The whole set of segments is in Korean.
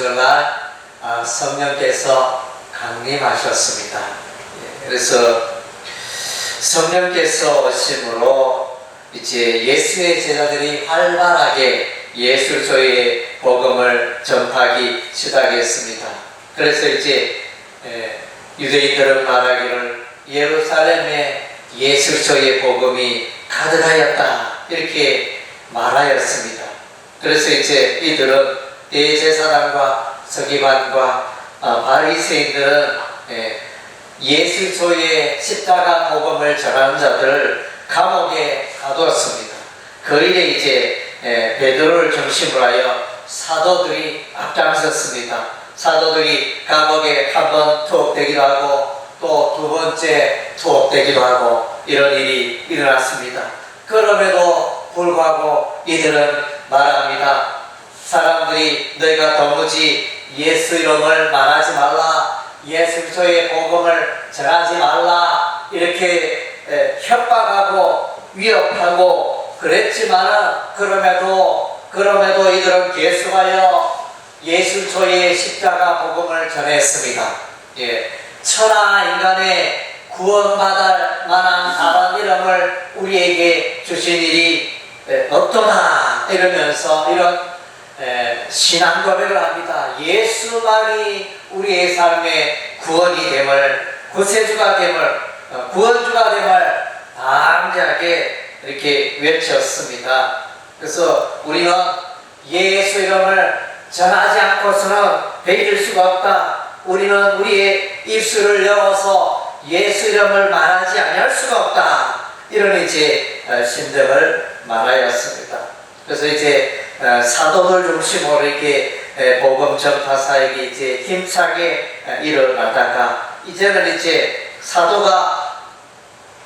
명절날 아, 성령께서 강림하셨습니다. 예, 그래서 성령께서 오심으로 이제 예수의 제자들이 활발하게 예수조의 복음을 전파하기 시작했습니다. 그래서 이제 에, 유대인들은 말하기를 예루살렘에 예수조의 복음이 가득하였다 이렇게 말하였습니다. 그래서 이제 이들은 대제사장과 서기관과 아, 바리새인들은 예, 예수조의 십자가 복음을 전하는 자들을 감옥에 가두었습니다. 그 일에 이제 에, 베드로를 중심으로 하여 사도들이 앞장섰습니다. 사도들이 감옥에 한 번 투옥되기도 하고 또 두 번째 투옥되기도 하고 이런 일이 일어났습니다. 그럼에도 불구하고 이들은 말합니다. 사람들이 너희가 도무지 예수 이름을 말하지 말라. 예수 그리스도의 복음을 전하지 말라. 이렇게 에, 협박하고 위협하고 그랬지만 그럼에도 그럼에도 이들은 계속하여 예수 조의 십자가 복음을 전했습니다. 예, 천하 인간의 구원받을 만한 다른 이름을 우리에게 주신 일이 에, 없도다 이러면서 이런 에, 신앙 고백을 합니다. 예수만이 우리의 삶의 구원이 됨을 구세주가 됨을 어, 구원주가 됨을 담대하게 이렇게 외쳤습니다. 그래서 우리는 예수 이름을 전하지 않고서는 베길 수가 없다. 우리는 우리의 입술을 열어서 예수 이름을 말하지 아니할 수가 없다. 이런 이제 어, 신등을 말하였습니다. 그래서 이제 어, 사도들 중심으로 이렇게 에, 복음 전파 사역이 이제 힘차게 에, 일어나다가 이제는 이제 사도가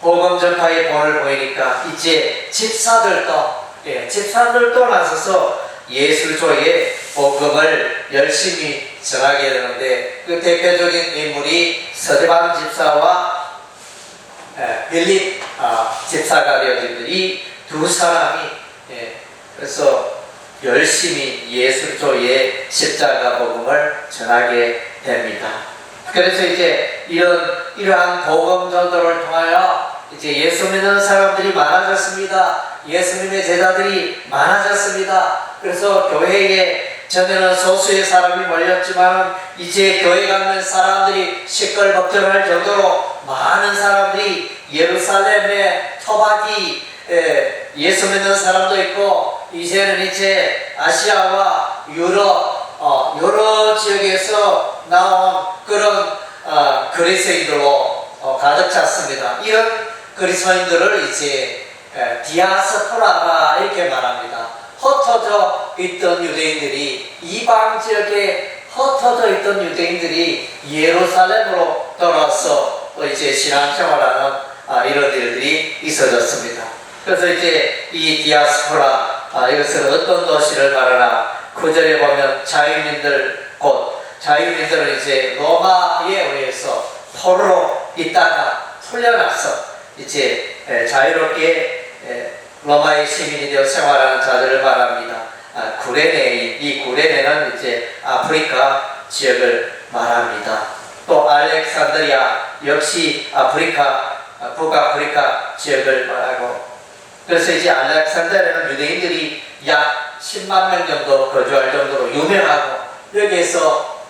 복음 전파의 본을 보이니까 이제 집사들도 예, 집사들도 나서서 예술조의 복음을 열심히 전하게 되는데 그 대표적인 인물이 서대반 집사와 에, 빌립 아, 집사가 되어진 이두 사람이 예, 그래서 열심히 예술조의 십자가 복음을 전하게 됩니다. 그래서 이제 이런 이러한 복음 전도를 통하여 이제 예수 믿는 사람들이 많아졌습니다. 예수님의 제자들이 많아졌습니다. 그래서 교회에 전에는 소수의 사람이 몰렸지만 이제 교회 가는 사람들이 시끌벅적할 정도로 많은 사람들이 예루살렘의 토박이 에, 예수 믿는 사람도 있고 이제는 이제 아시아와 유럽 어, 여러 지역에서 나온 그런 어, 그리스인들로 어, 가득 찼습니다. 이런 그리스도인들을 이제 에, 디아스포라가 이렇게 말합니다. 흩어져 있던 유대인들이 이방 지역에 흩어져 있던 유대인들이 예루살렘으로 돌아와서 또 이제 신앙생활하는 아, 이런 일들이 있어졌습니다. 그래서 이제 이 디아스포라 아, 이것은 어떤 도시를 말하나 구절에 보면 자유민들 곧 자유민들은 이제 로마에 의해서 포로로 있다가 풀려나서 이제 에, 자유롭게 에, 로마의 시민이 되어 생활하는 자들을 말합니다. 아, 구레네인 이 구레네는 이제 아프리카 지역을 말합니다. 또 알렉산드리아 역시 아프리카 아, 북아프리카 지역을 말하고 그래서 이제 알렉산드리아는 유대인들이 약 10만 명 정도 거주할 정도로 유명하고 여기에서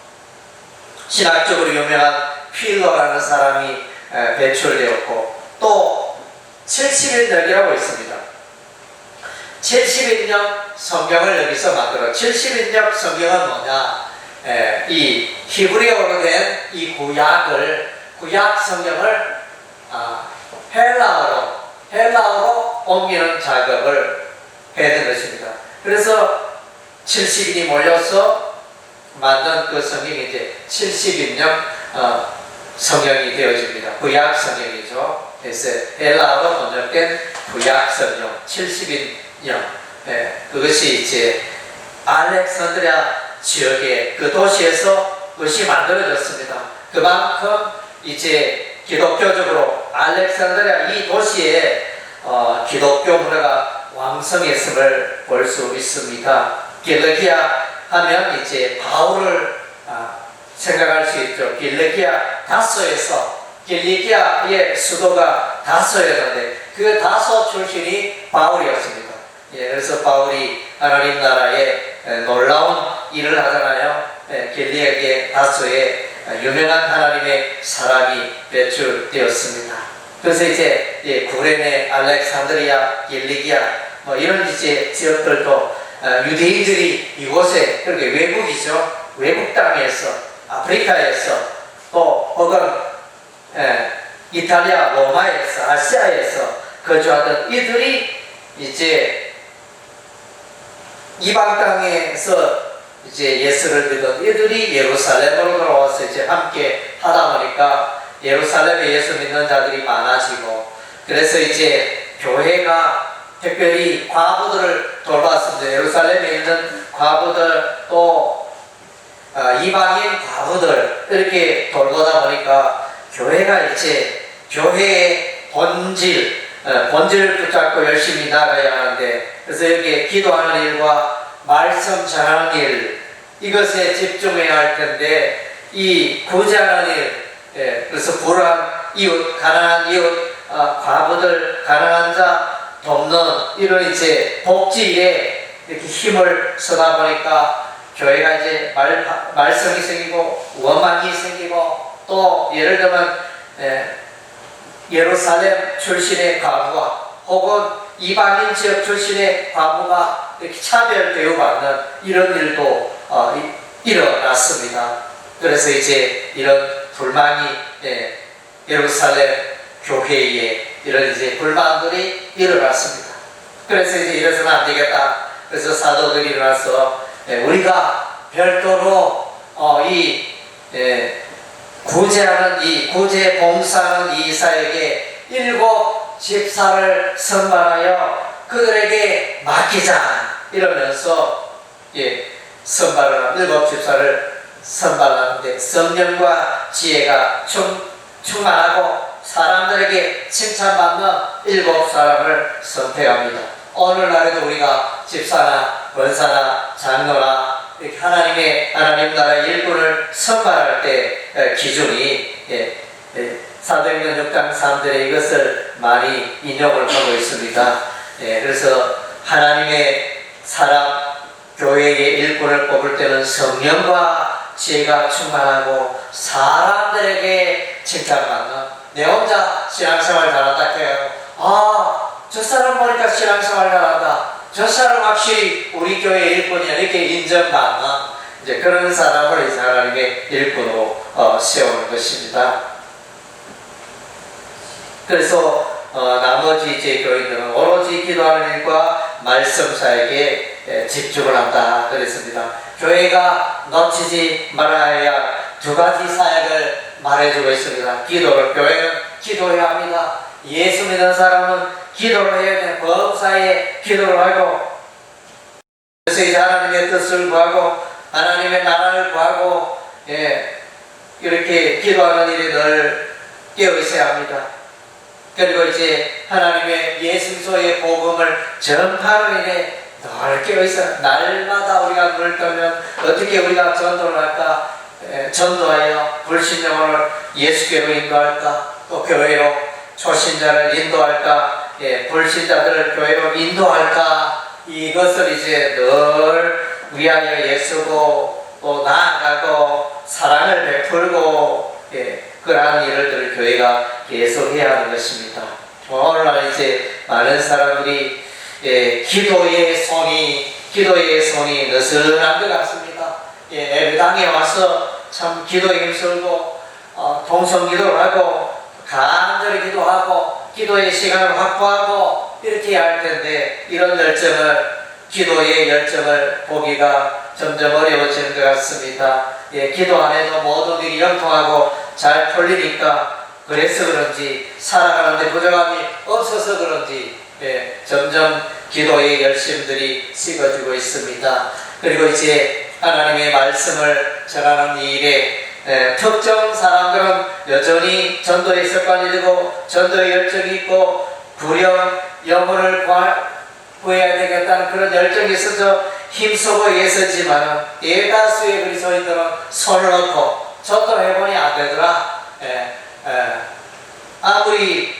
신학적으로 유명한 필러라는 사람이 에, 배출되었고 또 70인역이라고 있습니다. 70인역 성경을 여기서 만들어 70인역 성경은 뭐냐? 에, 이 히브리어로 된 이 구약을 구약 성경을 아, 헬라어로 헬라어로 옮기는 작업을 해야 것입니다. 그래서 70인이 몰려서 만든 그 성경이 이제 70인역 어, 성경이 되어집니다. 구약 성경이죠. 그래서 헬라어로 번역된 구약 성경 70인역 네, 그것이 이제 알렉산드리아 지역의 그 도시에서 그것이 만들어졌습니다. 그만큼 이제 기독교적으로 알렉산드리아 이 도시에 어, 기독교 문화가 왕성했음을 볼 수 있습니다. 길르기아 하면 이제 바울을 아, 생각할 수 있죠. 길리기아 다소에서 길리기아의 수도가 다소였는데 그 다소 출신이 바울이었습니다. 예, 그래서 바울이 하나님 나라에 에, 놀라운 일을 하잖아요. 예, 길리기아 다소에 유명한 하나님의 사람이 배출되었습니다. 그래서 이제 예, 구레네, 알렉산드리아, 길리기아 뭐 이런 이제 지역들도 어, 유대인들이 이곳에 그렇게 외국이죠. 외국 땅에서 아프리카에서 또 혹은 예, 이탈리아 로마에서 아시아에서 거주하던 이들이 이제 이방 땅에서 이제 예수를 믿은 이들이 예루살렘으로 돌아와서 이제 함께 하다 보니까 예루살렘에 예수 믿는 자들이 많아지고 그래서 이제 교회가 특별히 과부들을 돌봤습니다. 예루살렘에 있는 과부들 또 아, 이방인 과부들 이렇게 돌보다 보니까 교회가 이제 교회의 본질 어, 본질을 붙잡고 열심히 나가야 하는데 그래서 여기에 기도하는 일과 말씀 전하는 일 이것에 집중해야 할 텐데 이 구제하는 일 예, 그래서 불안 이웃 가난한 이웃 아, 과부들 가난한 자 돕는 이런 이제 복지에 이렇게 힘을 쓰다 보니까 교회가 이제 말, 말썽이 생기고 원망이 생기고 또 예를 들면 예, 예루살렘 출신의 과부가 혹은 이방인 지역 출신의 과부가 이렇게 차별 대우받는 이런 일도 어, 이- 일어났습니다. 그래서 이제 이런 불만이 예, 예루살렘 교회에 이런 이제 불만들이 일어났습니다. 그래서 이제 이래서는 안 되겠다. 그래서 사도들이 일어나서 예, 우리가 별도로 어, 이 예, 구제하는 이 구제 봉사하는 이 이사에게 일곱 집사를 선발하여 그들에게 맡기자 이러면서 예 선발을 한 일곱 집사를 선발하는데 성령과 지혜가 충, 충만하고 사람들에게 칭찬받는 일곱 사람을 선택합니다. 오늘날에도 우리가 집사나 권사나 장로나 이렇게 하나님의 하나님 나라 일꾼을 선발할 때 에, 기준이 예, 예, 사도행전 6장 3절에 이것을 많이 인용을 하고 있습니다. 예, 그래서 하나님의 사람 교회의 일꾼을 뽑을 때는 성령과 지혜가 충만하고 사람들에게 칭찬받는 내 혼자 신앙생활 잘한다 해요. 아, 저 사람 보니까 신앙생활 잘한다. 저 사람 확실히 우리 교회 일꾼이야 이렇게 인정받는 이제 그런 사람을 이제 하나님의 일꾼으로 어, 세우는 것입니다. 그래서 어, 나머지 이제 교인들은 오로지 기도하는 일과 말씀사에게 에, 집중을 한다 그랬습니다. 교회가 놓치지 말아야 두 가지 사역을 말해주고 있습니다. 기도를 교회는 기도해야 합니다. 예수 믿는 사람은 기도를 해야 돼. 범사에 기도를 하고 그래서 이제 하나님의 뜻을 구하고 하나님의 나라를 구하고 예, 이렇게 기도하는 일이 늘 깨어 있어야 합니다. 그리고 이제 하나님의 예수소의 복음을 전파로 인해 늘 깨어 있어 날마다 우리가 눈을 뜨면 어떻게 우리가 전도를 할까? 에, 전도하여 불신령을 예수께로 인도할까? 또 교회로 초신자를 인도할까? 예, 불신자들을 교회로 인도할까? 이것을 이제 늘 위하여 예수고 또 나아가고 사랑을 베풀고 예, 그러한 일들을 교회가 계속 해야 하는 것입니다. 오늘날 이제 많은 사람들이 예, 기도의 손이 기도의 손이 느슨한 것 같습니다. 예, 예배당에 와서 참 기도에 힘쓰고 어, 동성 기도를 하고 간절히 기도하고 기도의 시간을 확보하고 이렇게 할 텐데 이런 열정을 기도의 열정을 보기가 점점 어려워지는 것 같습니다. 예, 기도 안 해도 모든 일이 영통하고 잘 풀리니까 그래서 그런지 살아가는데 부족함이 없어서 그런지 예, 점점 기도의 열심들이 식어지고 있습니다. 그리고 이제 하나님의 말씀을 전하는 이 일에 예, 특정 사람들은 여전히 전도의 습관이 되고 전도의 열정이 있고 구령 영혼을 구하, 구해야 되겠다는 그런 열정이 있어서 힘쓰고 애쓰지만 대다수의 그리스도인들은 손을 넣고 저도 해보니 안 되더라. 예, 예. 아무리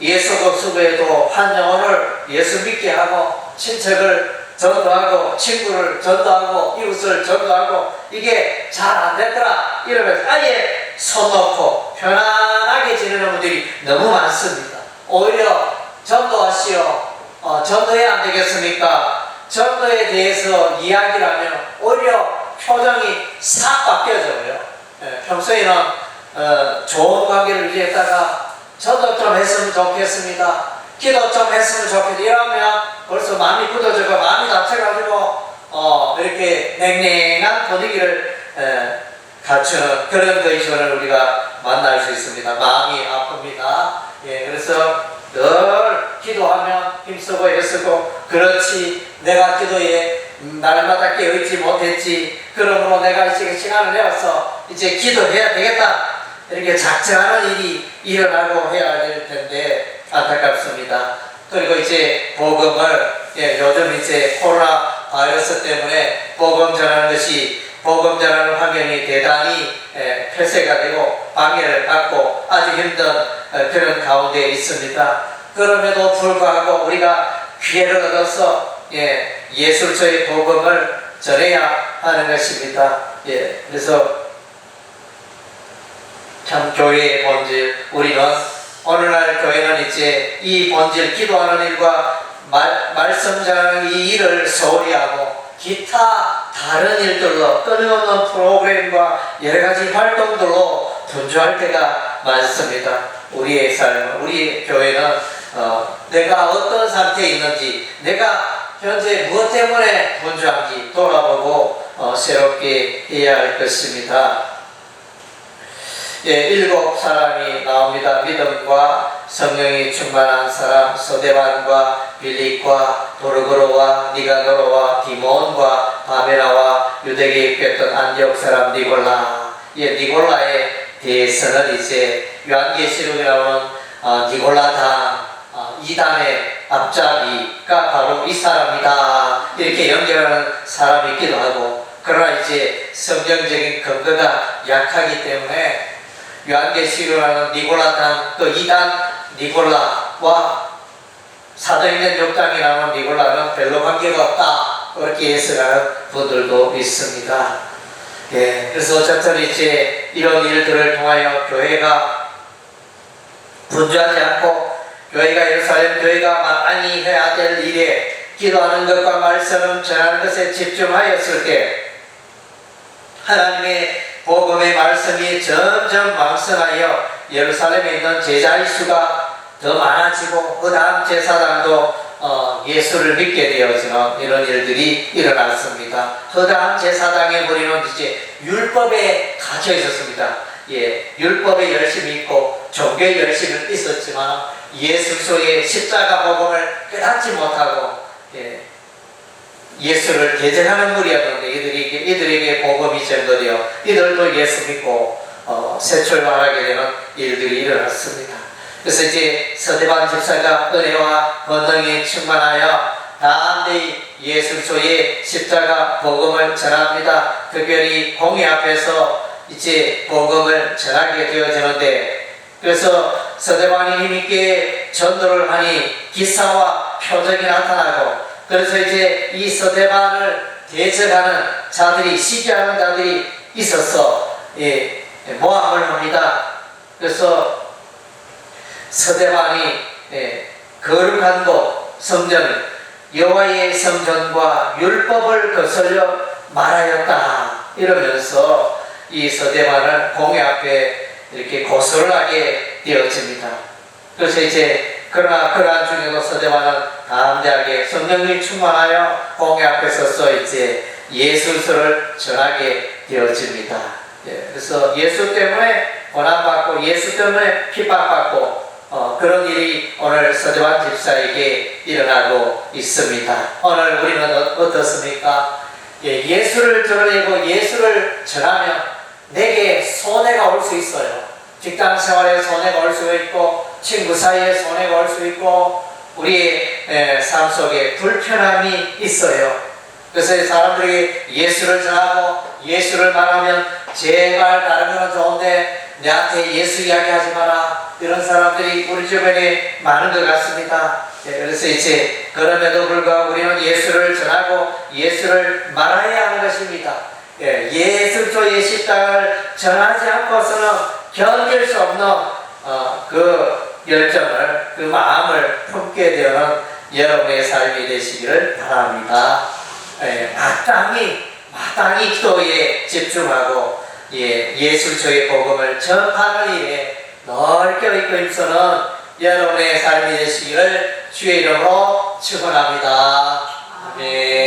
예수도 수고해도 한 영혼을 예수 믿게 하고 친척을 전도하고 친구를 전도하고 이웃을 전도하고 이게 잘 안 됐더라 이러면서 아예 손 놓고 편안하게 지내는 분들이 너무 많습니다. 오히려 전도하시오. 어, 전도해 안 되겠습니까? 전도에 대해서 이야기를 하면 오히려 표정이 싹 바뀌어져요. 예, 평소에는 어, 좋은 관계를 유지했다가 저도 좀 했으면 좋겠습니다. 기도 좀 했으면 좋겠다. 이러면 벌써 마음이 굳어지고 마음이 다쳐가지고 어, 이렇게 냉랭한 분위기를 에, 갖추는 그런 것이를 우리가 만날 수 있습니다. 마음이 아픕니다. 예, 그래서 늘 기도하면 힘쓰고 애쓰고 그렇지 내가 기도에 음, 날마다 깨어있지 못했지 그러므로 내가 이제 시간을 내어서 이제 기도해야 되겠다 이렇게 작정하는 일이 일어나고 해야 될 텐데 안타깝습니다. 그리고 이제 복음을 예, 요즘 이제 코로나 바이러스 때문에 복음 전하는 것이 복음 전하는 환경이 대단히 예, 폐쇄가 되고 방해를 받고 아주 힘든 어, 그런 가운데 있습니다. 그럼에도 불구하고 우리가 기회를 얻어서 예, 예술서의 복음을 전해야 하는 것입니다. 예, 그래서 참 교회의 본질 우리는 오늘날 교회는 이제 이 본질 기도하는 일과 말, 말씀 전하는 이 일을 소홀히 하고 기타 다른 일들로 끊임없는 프로그램과 여러 가지 활동들로 분주할 때가 많습니다. 우리의 삶, 우리 교회는 어, 내가 어떤 상태에 있는지, 내가 현재 무엇 때문에 분주한지 돌아보고 어, 새롭게 해야 할 것입니다. 예, 일곱 사람이 나옵니다. 믿음과 성령이 충만한 사람, 소대반과 빌립과 도르고로와 니가노로와 디몬과 바베라와 유대계에 입혔던 안디옥 사람 니골라. 예, 니골라에 대해서는 이제 요한계시록에 나오는 어, 니골라당 어, 이단의 앞잡이가 바로 이 사람이다. 이렇게 연결하는 사람이 있기도 하고 그러나 이제 성경적인 근거가 약하기 때문에 요한계시록이라는 니골라당 그 이단 니골라와 사도행전 6장에 나오는 니골라는 별로 관계가 없다 그렇게 해석하는 분들도 있습니다. 예, 그래서 어쨌든 이제 이런 일들을 통하여 교회가 분주하지 않고 교회가 예루살렘 교회가 마땅히 해야 될 일에 기도하는 것과 말씀을 전하는 것에 집중하였을 때 하나님의 복음의 말씀이 점점 왕성하여 예루살렘에 있는 제자의 수가 더 많아지고 그 다음 제사장도 어, 예수를 믿게 되어지는 이런 일들이 일어났습니다. 그 다음 제사장의 무리는 이제 율법에 갇혀 있었습니다. 예, 율법에 열심히 있고 종교에 열심히 있었지만 예수 속의 십자가 복음을 깨닫지 못하고 예, 예수를 대적하는 무리였는데 이들에게, 이들에게 복음이 전거되어 이들도 예수 믿고 어, 새 출발하게 되는 일들이 일어났습니다. 그래서 이제 서대반 집사가 은혜와 권능이 충만하여 담대히 예술소의 십자가 복음을 전합니다. 특별히 공회 앞에서 이제 복음을 전하게 되어지는데 그래서 서대반이 힘있게 전도를 하니 기사와 표적이 나타나고 그래서 이제 이 서대반을 대적하는 자들이 시기하는 자들이 있어서 예, 모함을 합니다. 그래서 서대반이 예, 거룩한 곳 성전 여호와의 성전과 율법을 거슬려 말하였다 이러면서 이 서대반을 공회 앞에 이렇게 고소를 하게 되어집니다. 그래서 이제 그러나 그러한 중에도 서대반은 담대하게 성령이 충만하여 공회 앞에 서서 이제 예술서를 전하게 되어집니다. 예, 그래서 예수 때문에 고난받고 예수 때문에 핍박받고 어, 그런 일이 오늘 서대환 집사에게 일어나고 있습니다. 오늘 우리는 어, 어떻습니까? 예, 예수를 드러내고 예수를 전하면 내게 손해가 올 수 있어요. 직장 생활에 손해가 올 수 있고 친구 사이에 손해가 올 수 있고 우리의 에, 삶 속에 불편함이 있어요. 그래서 사람들이 예수를 전하고 예수를 말하면 제발 다른 거는 좋은데 내한테 예수 이야기하지 마라 이런 사람들이 우리 주변에 많은 것 같습니다. 예, 그래서 이제 그럼에도 불구하고 우리는 예수를 전하고 예수를 말해야 하는 것입니다. 예, 예수조의 십자가를 전하지 않고서는 견딜 수 없는 어, 그 열정을 그 마음을 품게 되는 여러분의 삶이 되시기를 바랍니다. 예, 마땅히 마땅히 기도에 집중하고 예, 예술조의 복음을 전하는 일에 넓게 힘쓰는 여러분의 삶이 되시기를 주의 이름으로 축원합니다. 아멘.